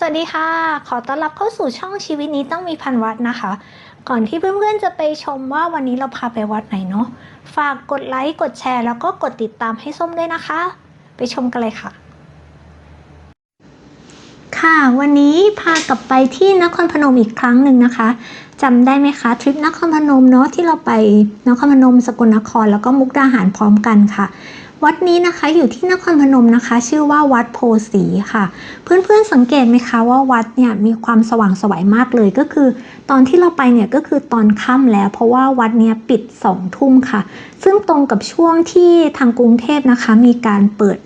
สวัสดีค่ะ ขอต้อนรับเข้าสู่ช่องชีวิตนี้ต้องมีพันวัดนะคะ ก่อนที่เพื่อนๆจะไปชมว่าวันนี้เราพาไปวัดไหนเนาะ ฝากกดไลค์ กดแชร์ แล้วก็กดติดตามให้ส้มด้วยนะคะ ไปชมกันเลยค่ะ ค่ะ วันนี้พากลับไปที่นครพนมอีกครั้งหนึ่งนะคะจำได้ไหมคะทริปนครพนมเนาะที่เราไปนครพนมสกลนครแล้วก็มุกดาหารพร้อมกันค่ะ วัดนี้นะคะอยู่ที่นครพนมนะคะ ชื่อว่าวัดโพสีค่ะ เพื่อนๆสังเกตไหมคะว่าวัดเนี่ยมีความสว่างสวยมากเลยก็คือ ตอนที่เราไปเนี่ยก็คือตอนค่ำแล้ว เพราะว่าวัดเนี่ยปิดสองทุ่มค่ะ ซึ่งตรงกับช่วงที่ทางกรุงเทพนะคะ มีการเปิด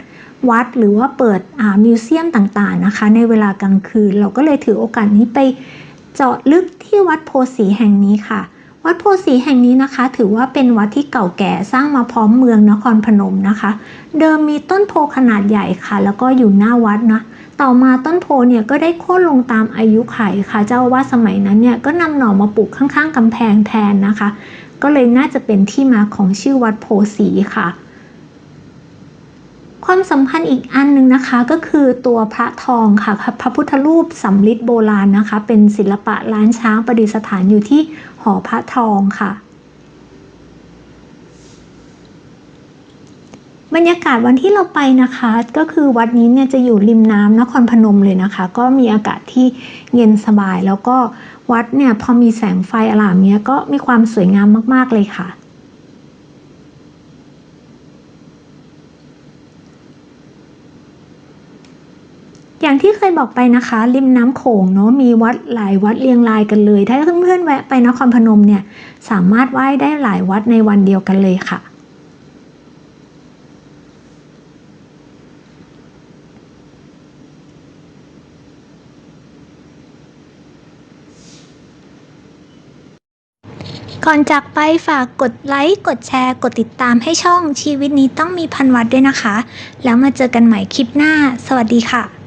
วัดหรือว่าเปิดอ่ามิวเซียมต่างๆนะคะ ในเวลากลางคืนเราก็เลยถือโอกาสนี้ไปเจาะลึกที่วัดโพสีแห่งนี้ค่ะ วัดโพสีแห่งนี้นะคะ ถือว่าเป็นวัดที่เก่าแก่สร้างมาพร้อมเมืองนครพนมนะคะ เดิมมีต้นโพขนาดใหญ่ค่ะ แล้วก็อยู่หน้าวัดนะต่อมาต้นโพเนี่ยก็ได้โค่นลงตามอายุไขค่ะ เจ้าอาวาสมัยนั้นเนี่ยก็นำหน่อมาปลูกข้างๆกำแพงแทนนะคะ ก็เลยน่าจะเป็นที่มาของชื่อวัดโพสีค่ะ ความสัมพันธ์อีกอันหนึ่งนะคะก็คือตัวพระทองค่ะ พระพุทธรูปสำริดโบราณนะคะ เป็นศิลปะล้านช้างประดิษฐานอยู่ที่หอพระทองค่ะ บรรยากาศวันที่เราไปนะคะ ก็คือวัดนี้เนี่ยจะอยู่ริมน้ำนครพนมเลยนะคะ ก็มีอากาศที่เย็นสบายแล้วก็วัดเนี่ยพอมีแสงไฟอลามเนี้ยก็มีความสวยงามมากๆเลยค่ะ อย่างที่เคยบอกไปนะคะ ริมน้ำโขงเนาะมีวัดหลายวัดเรียงรายกันเลย ถ้าเพื่อนๆแวะไปนครพนมเนี่ยสามารถไหว้ได้หลายวัดในวันเดียวกันเลยค่ะก่อนจากไปฝากกดไลค์ กดแชร์ กดติดตามให้ช่องชีวิตนี้ต้องมีพันวัดด้วยนะคะ แล้วมาเจอกันใหม่คลิปหน้า สวัสดีค่ะ